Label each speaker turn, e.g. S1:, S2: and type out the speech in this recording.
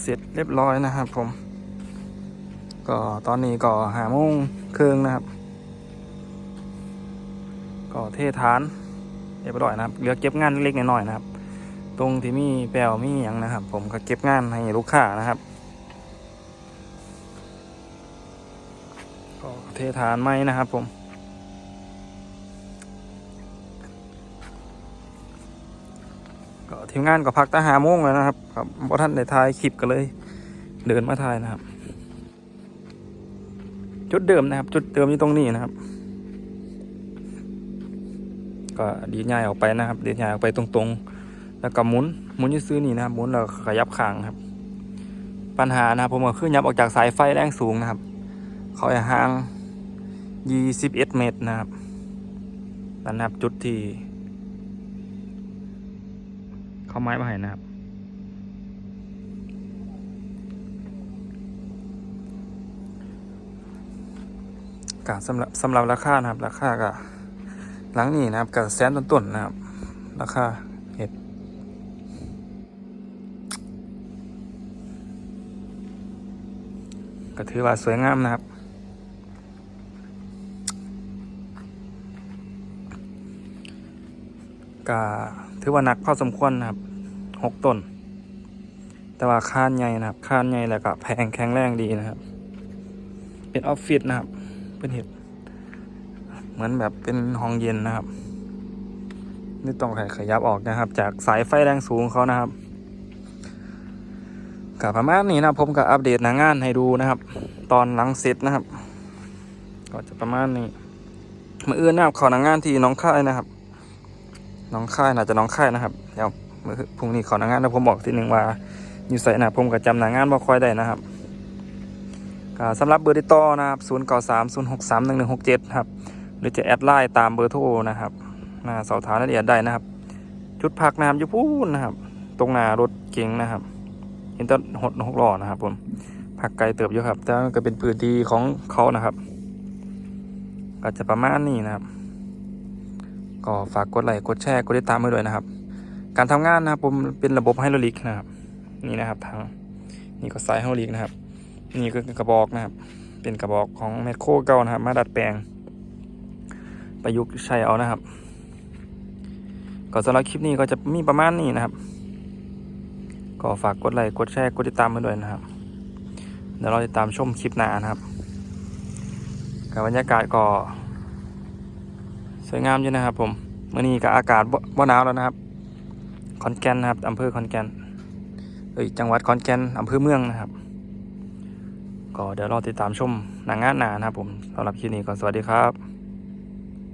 S1: เสร็จเรียบร้อยนะครับผม ก็ตอนนี้ก็หาโมงครึ่งนะครับ ก็เทฐานเรียบร้อยนะครับเหลือเก็บงานเล็กๆน้อยๆนะครับ ตรงที่มีแปลวมีอย่างนะครับ ผมก็เก็บงานให้ลูกค้านะครับก็เทฐานไม้นะครับผม ก็ทีมงานก็พักตั้งหาโมงแล้วนะครับครับพอท่านได้ถ่ายคลิปก็เลย เดินมาถ่ายนะครับ จุดเดิมนะครับ จุดเดิมอยู่ตรงนี้นะครับ ก็ดีดใหญ่ออกไปนะครับดีดใหญ่ออกไปตรงๆ แล้วก็หมุนหมุนยืดซื้อนี่นะครับหมุนแล้วขยับข้างครับ ปัญหานะครับ ผมก็คือยับออกจากสายไฟแรงสูงนะครับ เขาห่าง 21 เมตรนะครับนั่นนะครับจุดที่ เขาไม้มาให้นะครับกสำหรับสำหรับราคานะครับ ราคาก็หลังนี้นะครับกับแสนต้นๆนะครับ ราคาเห็ดก็ถือว่าสวยงามนะครับ ก็ถือว่านักพอสมควรนะครับหกต้น แต่ว่าคานใหญ่นะครับคานใหญ่แล้วก็แพงแข็งแรงดีนะครับ เป็นออฟฟิศนะครับเป็นเห็ดเหมือนแบบเป็นห้องเย็นนะครับ นี่ต้องขยับออกนะครับ จากสายไฟแรงสูงเขานะครับกับประมาณนี้นะผมก็อัปเดตหน้างานให้ดูนะครับ ตอนหลังเสร็จนะครับ ก็จะประมาณนี้มืออื่นนะครับขอหน้างานที่น้องค่ายนะครับ น้องค่ายน่าจะน้องค่ายนะครับเดี๋ยวพรุ่งนี้ขอหน้างานแล้วผมบอกทีหนึ่งว่าอยู่ใส่นะผมก็จำหน้างานบ่ค่อยได้นะครับสำหรับเบอร์ติดต่อนะครับ0 9 3 0 6 3 1 1 6 7ครับหรือจะแอดไลน์ตามเบอร์โทรนะครับสอบถามรายละเอียดได้นะครับจุดพักนะครับอยู่พูนนะครับ ตรงหน้ารถเก๋งนะครับเห็นต้นหดหกล้อนะครับผมพักไกลเติบอยู่ครับแต่ก็เป็นพื้นที่ของเขานะครับ ก็จะประมาณนี้นะครับ ก็ฝากกดไลค์กดแชร์กดติดตามให้ด้วยนะครับ การทำงานนะครับผมเป็นระบบไฮดรอลิกนะครับ นี่นะครับทางนี่ก็สายไฮดรอลิกนะครับ นี่ก็กระบอกนะครับ เป็นกระบอกของแมคโครเก่านะครับ มาดัดแปลง ประยุกต์ใช้เอานะครับ ก็สำหรับคลิปนี้ก็จะมีประมาณนี้นะครับ ก็ฝากกดไลค์กดแชร์กดติดตามมาด้วยนะครับเดี๋ยวเราติดตามชมคลิปหน้านะครับกับบรรยากาศก็ สวยงามอยู่นะครับ ผมเมื่อนี้ก็อากาศว่าหนาวแล้วนะครับ ขอนแก่นนะครับอำเภอขอนแก่นเอ้ยจังหวัดขอนแก่นอำเภอเมืองนะครับ ก็เดี๋ยวเราติดตามชมหนังงานหนานะครับผมสำหรับคลิปนี้ก็สวัสดีครับ